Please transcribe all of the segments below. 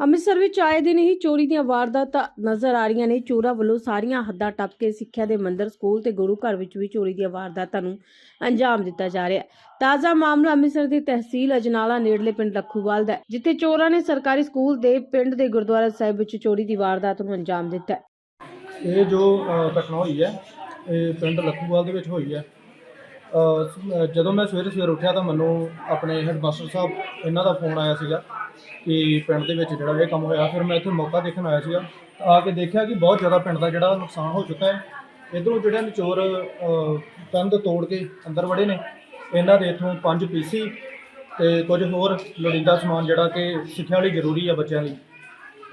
ਅੰਮ੍ਰਿਤਸਰ ਵਿੱਚ ਆਏ ਦਿਨ ਹੀ ਚੋਰੀ ਦੀਆਂ ਵਾਰਦਾਤਾਂ ਨਜ਼ਰ ਆ ਰਹੀਆਂ ਨੇ। ਚੋਰਾਂ ਵੱਲੋਂ ਸਾਰੀਆਂ ਹੱਦਾਂ ਟੱਪ ਕੇ ਸਿੱਖਿਆ ਦੇ ਮੰਦਰ ਸਕੂਲ ਤੇ ਗੁਰੂ ਘਰ ਵਿੱਚ ਵੀ ਚੋਰੀ ਦੀਆਂ ਵਾਰਦਾਤਾਂ ਨੂੰ ਅੰਜਾਮ ਦਿੱਤਾ ਜਾ ਰਿਹਾ ਹੈ। ਤਾਜ਼ਾ ਮਾਮਲਾ ਅੰਮ੍ਰਿਤਸਰ ਦੀ ਤਹਿਸੀਲ ਅਜਨਾਲਾ ਨੇੜਲੇ ਪਿੰਡ ਲੱਖੂਵਾਲ ਦਾ ਹੈ, ਜਿੱਥੇ ਚੋਰਾਂ ਨੇ ਸਰਕਾਰੀ ਸਕੂਲ ਦੇ ਪਿੰਡ ਦੇ ਗੁਰਦੁਆਰਾ ਸਾਹਿਬ ਵਿੱਚ ਚੋਰੀ ਦੀ ਵਾਰਦਾਤ ਨੂੰ ਅੰਜਾਮ ਦਿੱਤਾ ਹੈ। ਇਹ ਜੋ ਅ, ਘਟਨਾ ਹੋਈ ਹੈ ਇਹ ਪਿੰਡ ਲੱਖੂਵਾਲ ਦੇ ਵਿੱਚ ਹੋਈ ਹੈ। ਅ, ਜਦੋਂ ਮੈਂ ਸਵੇਰੇ ਸਵੇਰ ਉੱਠਿਆ ਤਾਂ ਮੈਨੂੰ ਆਪਣੇ ਹੈਡਮਾਸਟਰ ਸਾਹਿਬ ਇਹਨਾਂ ਦਾ ਫੋਨ ਆਇਆ ਸੀਗਾ ਕਿ ਪਿੰਡ ਦੇ ਵਿੱਚ ਜਿਹੜਾ ਇਹ ਕੰਮ ਹੋਇਆ। ਫਿਰ ਮੈਂ ਇੱਥੇ ਮੌਕਾ ਦੇਖਣ ਆਇਆ ਸੀਗਾ। ਆ ਕੇ ਦੇਖਿਆ ਕਿ ਬਹੁਤ ਜ਼ਿਆਦਾ ਪਿੰਡ ਦਾ ਜਿਹੜਾ ਨੁਕਸਾਨ ਹੋ ਚੁੱਕਾ ਹੈ। ਇਧਰੋਂ ਜਿਹੜੇ ਨਿਚੋਰ ਅ, ਕੰਧ ਤੋੜ ਕੇ ਅੰਦਰ ਵੜੇ ਨੇ ਇਹਨਾਂ ਦੇ ਇਥੋਂ ਪੰਜ ਪੀਸੀ ਤੇ ਕੁਝ ਹੋਰ ਲੋੜੀਂਦਾ ਸਮਾਨ ਜਿਹੜਾ ਕਿ ਸਿੱਖਿਆ ਲਈ ਜ਼ਰੂਰੀ ਆ ਬੱਚਿਆਂ ਲਈ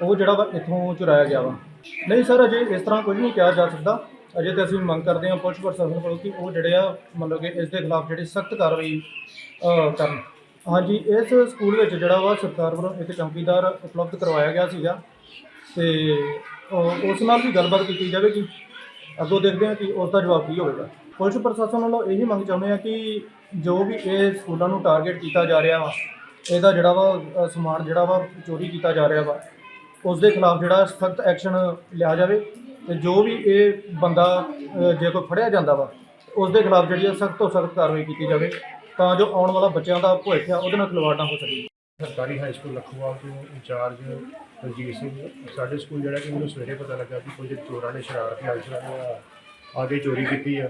ਉਹ ਜਿਹੜਾ ਵਾ ਇੱਥੋਂ ਚੁਰਾਇਆ ਗਿਆ ਵਾ। ਨਹੀਂ ਸਰ ਅਜੇ ਇਸ ਤਰ੍ਹਾਂ ਕੁਝ ਨਹੀਂ ਕਿਹਾ ਜਾ ਸਕਦਾ। ਅਜੇ ਤਾਂ ਅਸੀਂ ਮੰਗ ਕਰਦੇ ਹਾਂ ਪੁਲਿਸ ਪ੍ਰਸ਼ਾਸਨ ਕੋਲੋਂ ਕਿ ਉਹ ਜਿਹੜੇ ਆ ਮਤਲਬ ਕਿ ਇਸ ਦੇ ਖਿਲਾਫ ਜਿਹੜੀ ਸਖਤ ਕਾਰਵਾਈ ਅ, ਕਰਨ। ਹਾਂਜੀ ਇਸ ਸਕੂਲ ਵਿੱਚ ਜਿਹੜਾ ਵਾ ਸਰਕਾਰ ਵੱਲੋਂ ਇੱਕ ਚੌਕੀਦਾਰ ਉਪਲਬਧ ਕਰਵਾਇਆ ਗਿਆ ਸੀਗਾ ਤੇ ਅ, ਉਸ ਨਾਲ ਵੀ ਗੱਲਬਾਤ ਕੀਤੀ ਜਾਵੇਗੀ ਅੱਗੋਂ ਦੇਖਦੇ ਹਾਂ ਕਿ ਉਸ ਦਾ ਜਵਾਬ ਕੀ ਹੋਵੇਗਾ। ਪੁਲਿਸ ਪ੍ਰਸ਼ਾਸਨ ਵੱਲੋਂ ਇਹੀ ਮੰਗ ਚਾਹੁੰਦੇ ਆ ਕਿ ਜੋ ਵੀ ਇਹ ਸਕੂਲਾਂ ਨੂੰ ਟਾਰਗੇਟ ਕੀਤਾ ਜਾ ਰਿਹਾ ਵਾ ਇਹਦਾ ਜਿਹੜਾ ਵਾ ਅ, ਸਮਾਨ ਜਿਹੜਾ ਵਾ ਚੋਰੀ ਕੀਤਾ ਜਾ ਰਿਹਾ ਵਾ ਉਸ ਦੇ ਖਿਲਾਫ ਜਿਹੜਾ ਸਖਤ ਐਕਸ਼ਨ ਲਿਆ ਜਾਵੇ। ਤੇ ਜੋ ਵੀ ਇਹ ਬੰਦਾ ਅ, ਜੇ ਕੋਈ ਫੜਿਆ ਜਾਂਦਾ ਵਾ ਉਸ ਦੇ ਖਿਲਾਫ ਜਿਹੜੀ ਆ ਸਖਤ ਤੋਂ ਸਖਤ ਕਾਰਵਾਈ ਕੀਤੀ ਜਾਵੇ ਤਾਂ ਜੋ ਆਉਣ ਵਾਲਾ ਬੱਚਿਆਂ ਦਾ ਭਵਿੱਖ ਆ ਉਹਦੇ ਨਾਲ ਖਿਲਵਾੜ ਨਾ ਹੋ ਸਕੇ। ਸਰਕਾਰੀ ਹਾਈ ਸਕੂਲ ਲਖੂਵਾਲ ਤੋਂ ਇੰਚਾਰਜ ਰਣਜੀਤ ਸਿੰਘ ਸਾਡੇ ਸਕੂਲ ਜਿਹੜਾ ਕਿ ਮੈਨੂੰ ਸਵੇਰੇ ਪਤਾ ਲੱਗਾ ਕਿ ਕੁਝ ਚੋਰਾਂ ਨੇ ਸ਼ਰਾਰਤੀ ਅਨਸਰਾਂ ਨੇ ਆ ਕੇ ਚੋਰੀ ਕੀਤੀ ਆ।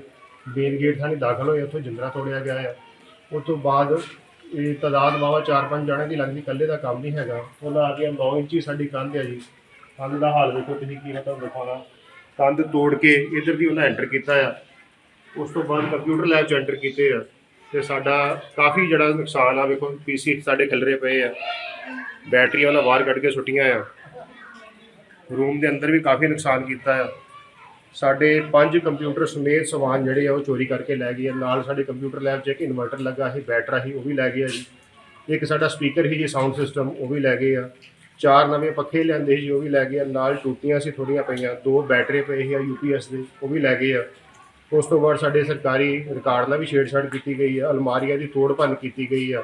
ਮੇਨ ਗੇਟ ਥਾਣੀ ਦਾਖਲ ਹੋਏ ਉੱਥੋਂ ਜਿੰਦਰਾ ਤੋੜਿਆ ਗਿਆ ਆ। ਉਸ ਤੋਂ ਬਾਅਦ ਇਹ ਤਾਦਾਦ ਵਾਵਾ 4-5 ਜਣੇ ਦੀ ਲੱਗਦੀ ਇਕੱਲੇ ਦਾ ਕੰਮ ਨਹੀਂ ਹੈਗਾ। ਉਹਨਾਂ ਆ ਕੇ 9 ਇੰਚੀ ਸਾਡੀ ਕੰਧ ਆ ਜੀ। ਕੰਧ ਦਾ ਹਾਲ ਵੇਖੋ ਤੁਸੀਂ ਕੀ ਮਤਲਬ ਦਿਖਾਉਣਾ। ਕੰਧ ਤੋੜ ਕੇ ਇਧਰ ਦੀ ਉਹਨਾਂ ਐਂਟਰ ਕੀਤਾ ਆ। ਉਸ ਤੋਂ ਬਾਅਦ ਕੰਪਿਊਟਰ ਲੈਬ ਚ ਐਂਟਰ ਕੀਤੇ ਆ। ਤੇ ਸਾਡਾ ਕਾਫੀ ਜਿਹੜਾ ਨੁਕਸਾਨ ਆ, ਵੇਖੋ ਪੀਸੀ ਸਾਡੇ ਖਿਲਰੇ ਪਏ ਆ। ਬੈਟਰੀਆਂ ਉਹਨਾਂ ਬਾਹਰ ਕੱਢ ਕੇ ਸੁੱਟੀਆਂ ਆ। ਰੂਮ ਦੇ ਅੰਦਰ ਵੀ ਕਾਫੀ ਨੁਕਸਾਨ ਕੀਤਾ ਆ। ਸਾਡੇ ਪੰਜ ਕੰਪਿਊਟਰ ਸਮੇਤ ਸਮਾਨ ਜਿਹੜੇ ਆ, ਉਹ ਚੋਰੀ ਕਰਕੇ ਲੈ ਗਏ ਆ। ਨਾਲ ਸਾਡੇ ਕੰਪਿਊਟਰ ਲੈਬ 'ਚ ਇੱਕ ਇਨਵਰਟਰ ਲੱਗਾ ਸੀ ਬੈਟਰਾ ਸੀ, ਉਹ ਵੀ ਲੈ ਗਿਆ ਜੀ। ਇੱਕ ਸਾਡਾ ਸਪੀਕਰ ਸੀ ਜੀ ਸਾਊਂਡ ਸਿਸਟਮ ਉਹ ਵੀ ਲੈ ਗਏ ਆ। ਚਾਰ ਨਵੇਂ ਪੱਖੇ ਲਿਆਂਦੇ ਸੀ ਜੀ ਉਹ ਵੀ ਲੈ ਗਏ ਆ। ਨਾਲ ਟੂਟੀਆਂ ਸੀ ਥੋੜੀਆਂ ਪਈਆਂ ਦੋ ਬੈਟਰੀ ਪਏ ਸੀ ਆ ਯੂਪੀਐਸ ਦੇ ਉਹ ਵੀ ਲੈ ਗਏ ਆ। ਉਸ ਤੋਂ ਬਾਅਦ ਸਾਡੇ ਸਰਕਾਰੀ ਰਿਕਾਰਡ ਨਾਲ ਵੀ ਛੇੜਛਾੜ ਕੀਤੀ ਗਈ ਆ ਅਲਮਾਰੀਆਂ ਦੀ ਤੋੜ ਭੰਨ ਕੀਤੀ ਗਈ ਆ।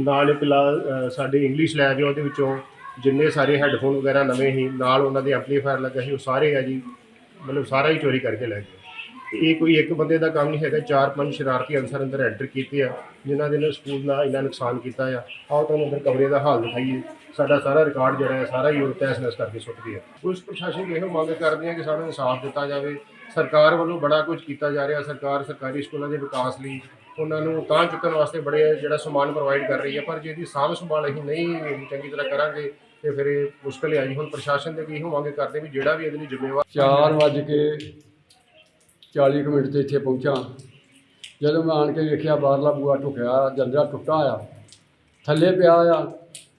ਨਾਲ ਇੱਕ ਲਾ- ਅ, ਸਾਡੇ ਇੰਗਲਿਸ਼ ਲੈਬ ਆ ਉਹਦੇ ਵਿੱਚੋਂ ਜਿੰਨੇ ਸਾਰੇ ਹੈੱਡਫੋਨ ਵਗੈਰਾ ਨਵੇਂ ਸੀ ਨਾਲ ਉਹਨਾਂ ਦੇ ਐਂਪਲੀਫਾਇਰ ਲੱਗਾ ਸੀ ਉਹ ਸਾਰੇ ਆ ਜੀ ਮਤਲਬ ਸਾਰਾ ਹੀ ਚੋਰੀ ਕਰਕੇ ਲੈ ਗਏ। ਇਹ ਕੋਈ ਇੱਕ ਬੰਦੇ ਦਾ ਕੰਮ ਨਹੀਂ ਹੈਗਾ, ਚਾਰ ਪੰਜ ਸ਼ਰਾਰਤੀ ਅਨਸਰ ਅੰਦਰ ਐਂਟਰ ਕੀਤੇ ਆ, ਜਿਨ੍ਹਾਂ ਦੇ ਨਾਲ ਸਕੂਲ ਦਾ ਇੰਨਾ ਨੁਕਸਾਨ ਕੀਤਾ ਆ। ਆਓ ਤੁਹਾਨੂੰ ਅੰਦਰ ਕਮਰੇ ਦਾ ਹਾਲ ਦਿਖਾਈਏ। ਸਾਡਾ ਸਾਰਾ ਰਿਕਾਰਡ ਜਿਹੜਾ ਹੈ ਸਾਰਾ ਹੀ ਉਹ ਤਹਿਸ ਨਹਿਸ ਕਰਕੇ ਸੁੱਟ ਗਿਆ। ਪੁਲਿਸ ਪ੍ਰਸ਼ਾਸਨ ਨੂੰ ਇਹੋ ਮੰਗ ਕਰਦੇ ਆ ਕਿ ਸਾਨੂੰ ਇਨਸਾਫ ਦਿੱਤਾ ਜਾਵੇ। ਸਰਕਾਰ ਵੱਲੋਂ ਬੜਾ ਕੁਝ ਕੀਤਾ ਜਾ ਰਿਹਾ। ਸਰਕਾਰ ਸਰਕਾਰੀ ਸਕੂਲਾਂ ਦੇ ਵਿਕਾਸ ਲਈ ਉਹਨਾਂ ਨੂੰ ਤਾਂ ਚੁੱਕਣ ਵਾਸਤੇ ਬੜੇ ਜਿਹੜਾ ਸਮਾਨ ਪ੍ਰੋਵਾਈਡ ਕਰ ਰਹੀ ਹੈ ਪਰ ਜੇ ਇਹਦੀ ਸਾਂਭ ਸੰਭਾਲ ਅਸੀਂ ਨਹੀਂ ਚੰਗੀ ਤਰ੍ਹਾਂ ਕਰਾਂਗੇ, ਤੇ ਫਿਰ ਇਹ ਮੁਸ਼ਕਲ ਆਈ ਹੁਣ ਪ੍ਰਸ਼ਾਸਨ ਦੇ ਵੀ ਇਹੋ ਮੰਗ ਕਰਦੇ ਵੀ ਜਿਹੜਾ ਵੀ ਇਹਦੇ ਲਈ ਜ਼ਿੰਮੇਵਾਰ ਚਾਰ ਵੱਜ ਕੇ 40 ਕੁ ਮਿੰਟ ਤੇ ਇੱਥੇ ਪਹੁੰਚਾ। ਜਦੋਂ ਮੈਂ ਆਣ ਕੇ ਵੇਖਿਆ ਬਾਹਰਲਾ ਬੂਆ ਟੁੱਕਿਆ ਜੰਦਰਾ ਟੁੱਟਾ ਆ। ਥੱਲੇ ਪਿਆ ਆ,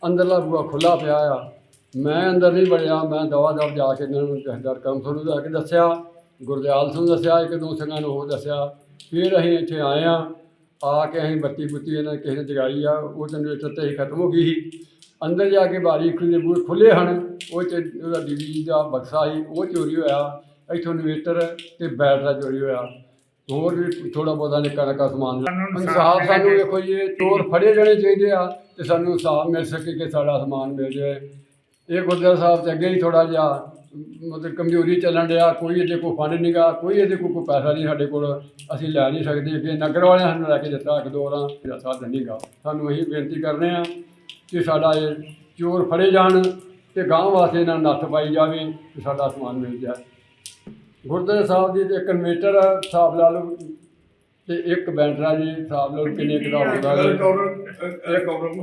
ਅੰਦਰਲਾ ਬੂਆ ਖੁੱਲਾ ਪਿਆ ਆ। ਮੈਂ ਅੰਦਰ ਨਹੀਂ ਵੜਿਆ, ਮੈਂ ਦਵਾ ਦਵ ਜਾ ਕੇ ਇਹਨਾਂ ਨੂੰ ਜਹਦਰ ਕੰਮ ਸ਼ੁਰੂ ਜਾ ਕੇ ਦੱਸਿਆ। ਗੁਰਦਿਆਲ ਸਿੰਘ ਦੱਸਿਆ, ਇੱਕ ਦੋ ਸਿੰਘਾਂ ਨੂੰ ਉਹ ਦੱਸਿਆ। ਫਿਰ ਅਸੀਂ ਇੱਥੇ ਆਏ ਆ। ਆ ਕੇ ਅਸੀਂ ਬੱਤੀ ਬੁੱਤੀ ਇਹਨਾਂ ਕਿਸੇ ਨੇ ਜਗਾਈ ਆ, ਉਹ ਜਨਰੇਟਰ ਤੇ ਹੀ ਖਤਮ ਹੋ ਗਈ ਸੀ। ਅੰਦਰ ਜਾ ਕੇ ਬਾਰੀ ਖੁੱਲੇ ਬੂਹੇ ਖੁੱਲੇ ਹਨ। ਉਹ ਚ ਉਹਦਾ ਡੀਵੀ ਦਾ ਬਕਸਾ ਸੀ, ਉਹ ਚੋਰੀ ਹੋਇਆ। ਇੱਥੋਂ ਇਨਵੇਟਰ ਤੇ ਬੈਟਰਾ ਚੋਰੀ ਹੋਇਆ। ਹੋਰ ਵੀ ਥੋੜਾ ਬਹੁਤਾ ਨਿੱਕਾ ਨਿੱਕਾ ਸਮਾਨ ਇਨਸਾਫ ਸਾਨੂੰ ਦੇਖੋ ਜੀ ਇਹ ਚੋਰ ਫੜੇ ਜਾਣੇ ਚਾਹੀਦੇ ਆ ਤੇ ਸਾਨੂੰ ਇਨਸਾਫ ਮਿਲ ਸਕੇ ਕਿ ਸਾਡਾ ਸਮਾਨ ਮਿਲ ਜਾਏ। ਇਹ ਗੁਰਦੁਆਰਾ ਸਾਹਿਬ ਤੇ ਅੱਗੇ ਹੀ ਥੋੜਾ ਜਿਹਾ ਮਤਲਬ ਕਮਜ਼ੋਰੀ ਚੱਲਣ ਡਿਆ ਕੋਈ ਇਹਦੇ ਕੋਲ ਫੰਡ ਨਹੀਂਗਾ ਕੋਈ ਇਹਦੇ ਕੋਲ ਕੋਈ ਪੈਸਾ ਨਹੀਂ ਸਾਡੇ ਕੋਲ ਅਸੀਂ ਲੈ ਨਹੀਂ ਸਕਦੇ। ਅੱਗੇ ਨਗਰ ਵਾਲਿਆਂ ਸਾਨੂੰ ਲੈ ਕੇ ਦਿੱਤਾ ਇੱਕ ਦੋ ਰਾਂ ਦਾ ਸਾਧਨ ਨਹੀਂਗਾ ਸਾਨੂੰ ਅਸੀਂ ਬੇਨਤੀ ਕਰਨੇ ਆ ਕਿ ਸਾਡਾ ਇਹ ਚੋਰ ਫੜੇ ਜਾਣ ਤੇ ਗਾਂ ਵਾਸਤੇ ਇਹਨਾਂ ਨੱਥ ਪਾਈ ਜਾਵੇ ਤੇ ਸਾਡਾ ਸਮਾਨ ਮਿਲ ਜਾਏ। ਗੁਰਦੁਆਰਾ ਸਾਹਿਬ ਦੀ ਤੇ ਇੱਕ ਇਨਵੇਟਰ ਹਿਸਾਬ ਲਾ ਲਓ ਤੇ ਇੱਕ ਬੈਟਰਾ ਜੀ ਹਿਸਾਬ ਲਾ ਲਓ ਕਿੰਨੇ ਕੁ ਦਾ ਹੁੰਦਾ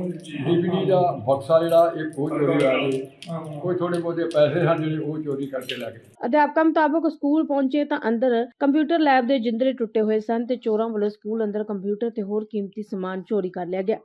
ਡੀਵੀਡੀ ਦਾ ਬਕਸਾ ਜਿਹੜਾ ਇੱਕ ਉਹ ਚੋਰੀ ਹੋਇਆ ਜੀ ਕੋਈ ਥੋੜੇ ਬਹੁਤੇ ਪੈਸੇ ਹਨ ਜਿਹੜੇ ਉਹ ਚੋਰੀ ਕਰਕੇ ਲੈ ਗਏ। ਅਧਿਆਪਕਾਂ ਮੁਤਾਬਕ ਸਕੂਲ ਪਹੁੰਚੇ ਤਾਂ ਅੰਦਰ ਕੰਪਿਊਟਰ ਲੈਬ ਦੇ ਜਿੰਦਰੇ ਟੁੱਟੇ ਹੋਏ ਸਨ ਤੇ ਚੋਰਾਂ ਵੱਲੋਂ ਸਕੂਲ ਅੰਦਰ ਕੰਪਿਊਟਰ ਤੇ ਹੋਰ ਕੀਮਤੀ ਸਮਾਨ ਚੋਰੀ ਕਰ ਲਿਆ ਗਿਆ।